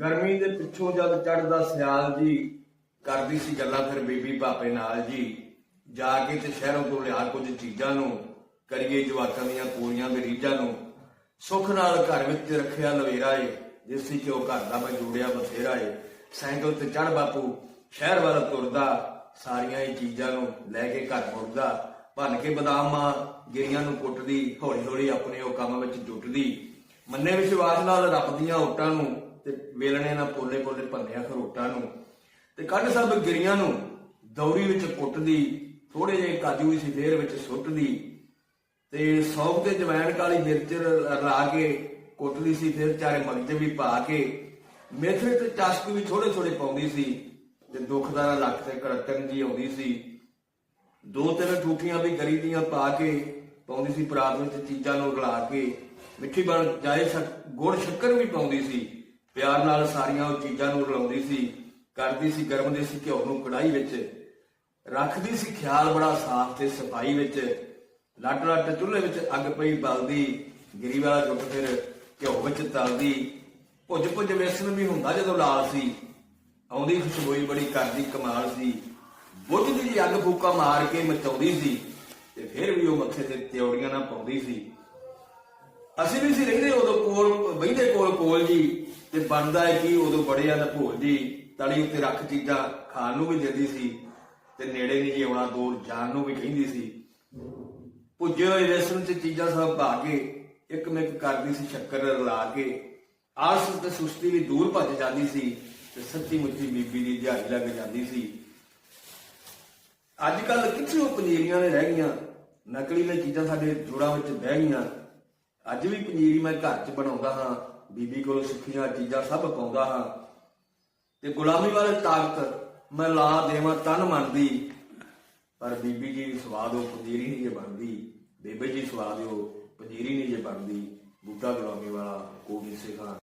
ਗਰਮੀ ਦੇ ਪਿੱਛੋਂ ਜਦ ਚੜਦਾ ਸਿਆਲ ਜੀ ਕਰਦੀ ਸੀ ਗੱਲਾਂ ਫਿਰ ਬੀਬੀ ਭਾਪੇ ਨਾਲ ਜੀ, ਜਾ ਕੇ ਤੇ ਸ਼ਹਿਰੋਂ ਤੋਂ ਲਿਆ ਕੁਝ ਚੀਜ਼ਾਂ ਨੂੰ, ਕਰੀਏ ਜਵਾਕਾਂ ਦੀਆਂ ਪੂਰੀਆਂ ਦੇ ਰੀਝਾਂ ਨੂੰ। ਸੁੱਖ ਨਾਲ ਘਰ ਵਿੱਚ ਰੱਖਿਆ ਲਵੇਰਾ ਏ, ਜਿਸ ਸੀ ਉਹ ਘਰ ਦਾ ਮੈਂ ਜੋੜਿਆ ਬਥੇਰਾ ਏ। ਸਾਈਕਲ ਤੇ ਚੜ ਬਾਪੂ, ਸ਼ਹਿਰ ਵੱਲ ਤੁਰਦਾ, ਸਾਰੀਆਂ ਇਹ ਚੀਜ਼ਾਂ ਨੂੰ ਲੈ ਕੇ ਘਰ ਮੁੜਦਾ। ਭੰਨ ਕੇ ਬਦਾਮਾਂ ਗਿਰੀਆਂ ਨੂੰ ਕੁੱਟਦੀ ਹੌਲੀ ਹੌਲੀ ਆਪਣੇ ਉਹ ਕੰਮ ਵਿੱਚ ਜੁਟਦੀ। ਮੰਨੇ ਵਿਸ਼ਵਾਸ ਨਾਲ ਰੱਬ ਦੀਆਂ ਓਟਾਂ ਨੂੰ ਤੇ ਵੇਲਣੇ ਨਾਲ ਪੋਲੇ ਪੋਲੇ ਭੰਨਿਆ ਖਰੋਟਾਂ ਨੂੰ ਤੇ ਕੱਢ ਸਭ ਗਿਰੀਆਂ ਨੂੰ ਦੌਰੀ ਵਿੱਚ ਕੁੱਟਦੀ ਥੋੜੇ ਜਿਹੇ ਕਾਜੂ ਸੀ ਫੇਰ ਵਿੱਚ ਸੁੱਟਦੀ ਤੇ ਸੌਂਫ ਤੇ ਜਵੈਣ ਕਾਲੀ ਮਿਰਚ ਰ- ਰਲਾ ਕੇ ਕੁੱਟਦੀ ਸੀ, ਫਿਰ ਚਾਰੇ ਮਗਜ ਵੀ ਪਾ ਕੇ। ਮੇਥੇ ਤੇ ਚਸਕ ਵੀ ਥੋੜੇ ਥੋੜੇ ਪਾਉਂਦੀ ਸੀ ਤੇ ਦੁਖਦਾਰਾ ਲੱਕ ਤੇ ਕੜਕਣ ਜੀ ਆਉਂਦੀ ਸੀ। ਦੋ ਤਿੰਨ ਠੂਠੀਆਂ ਵੀ ਗਰੀ ਦੀਆਂ ਪਾ ਕੇ ਪਾਉਂਦੀ ਸੀ, ਪਰਾਤ ਵਿੱਚ ਚੀਜ਼ਾਂ ਨੂੰ ਰਲਾ ਕੇ। ਮਿੱਠੀ ਬਣ ਜਾਏ ਗੁੜ ਸ਼ੱਕਰ ਵੀ ਪਾਉਂਦੀ ਸੀ। ਪਿਆਰ ਨਾਲ ਸਾਰੀਆਂ ਉਹ ਚੀਜ਼ਾਂ ਨੂੰ ਰਲਾਉਂਦੀ ਸੀ, ਕਰਦੀ ਸੀ ਗਰਮ ਦੇ ਸੀ ਘਿਓ ਨੂੰ ਕੜਾਈ ਵਿੱਚ, ਰੱਖਦੀ ਸੀ ਖਿਆਲ ਬੜਾ ਸਾਫ਼ ਤੇ ਸਫ਼ਾਈ ਵਿੱਚ, ਲੱਟ ਲੱਟ ਚੁੱਲ੍ਹੇ ਵਿੱਚ ਅੱਗ ਪਈ ਬਲਦੀ, ਗਿਰੀ ਵਾਲਾ ਜੁੱਟ ਫਿਰ ਘਿਓ ਵਿੱਚ ਤਲਦੀ, ਭੁੱਜ ਭੁੱਜ ਵੇਸਣ ਵੀ ਹੁੰਦਾ ਜਦੋਂ ਲਾਲ ਸੀ, ਆਉਂਦੀ ਖੁਸ਼ਬੋਈ ਬੜੀ ਕਰਦੀ ਕਮਾਲ ਸੀ, ਬੁੱਝ ਦੀ ਅੱਗ ਫੂਕਾ ਮਾਰ ਕੇ ਮਚਾਉਂਦੀ ਸੀ, ਤੇ ਫਿਰ ਵੀ ਉਹ ਮੱਥੇ ਤੇ ਤਿਉੜੀਆਂ ਨਾ ਪਾਉਂਦੀ ਸੀ। ਅਸੀਂ ਵੀ ਸੀ ਰਹਿੰਦੇ ਉਦੋਂ ਕੋਲ, ਬਹਿੰਦੇ ਕੋਲ ਕੋਲ ਜੀ ਤੇ ਬਣਦਾ ਹੈ ਕਿ ਉਦੋਂ ਬੜਿਆਂ ਦਾ ਭੋਲ ਜੀ ਤਲੀ ਉੱਤੇ ਰੱਖ ਚੀਜ਼ਾਂ ਖਾਣ ਨੂੰ ਵੀ ਦਿੰਦੀ ਸੀ ਤੇ ਨੇੜੇ ਨਹੀਂ ਆਉਣਾ, ਦੂਰ ਜਾਣ ਨੂੰ ਵੀ ਕਹਿੰਦੀ ਸੀ। ਪੁੱਜੇ ਹੋਏ ਵੇਸਣ ਚ ਚੀਜ਼ਾਂ ਸਭ ਪਾ ਕੇ ਇੱਕ ਮਿਕ ਕਰਦੀ ਸੀ, ਸ਼ੱਕਰ ਰਲਾ ਕੇ। ਆਸ ਤੇ ਸੁਸਤੀ ਵੀ ਦੂਰ ਭੱਜ ਜਾਂਦੀ ਸੀ ਤੇ ਸੱਚੀ ਮੁੱਚੀ ਬੀਬੀ ਦੀ ਦਿਹਾੜੀ ਲੱਗ ਜਾਂਦੀ ਸੀ। ਅੱਜ ਕੱਲ ਕਿੱਥੇ ਉਹ ਪਨੀਰੀਆਂ ਨੇ ਰਹਿ ਗਈਆਂ? ਨਕਲੀ ਨੇ ਚੀਜ਼ਾਂ ਸਾਡੇ ਜੋੜਾਂ ਵਿੱਚ ਬਹਿ ਗਈਆਂ। ਅੱਜ ਵੀ ਪੰਜੀਰੀ ਮੈਂ ਘਰ 'ਚ ਬਣਾਉਂਦਾ ਹਾਂ, ਬੀਬੀ ਕੋਲ ਸੁੱਖੀਆਂ ਚੀਜ਼ਾਂ ਸਭ ਪਾਉਂਦਾ ਹਾਂ। ਤੇ ਗੁਲਾਮੀ ਵਾਲੇ ਤਾਕਤ ਮੈਂ ਲਾ ਦੇਵਾਂ ਤਨ ਮੰਨਦੀ ਪਰ ਬੀਬੀ ਜੀ ਸਵਾਦ ਉਹ ਪੰਜੀਰੀ ਨਹੀਂ ਜੇ ਬਣਦੀ। ਬੇਬੇ ਜੀ ਸਵਾਦ ਉਹ ਪੰਜੀਰੀ ਨਹੀਂ ਜੇ ਬਣਦੀ। ਬੂਟਾ ਗੁਲਾਮੀ ਵਾਲਾ ਕੋਈ ਸਿਖਾ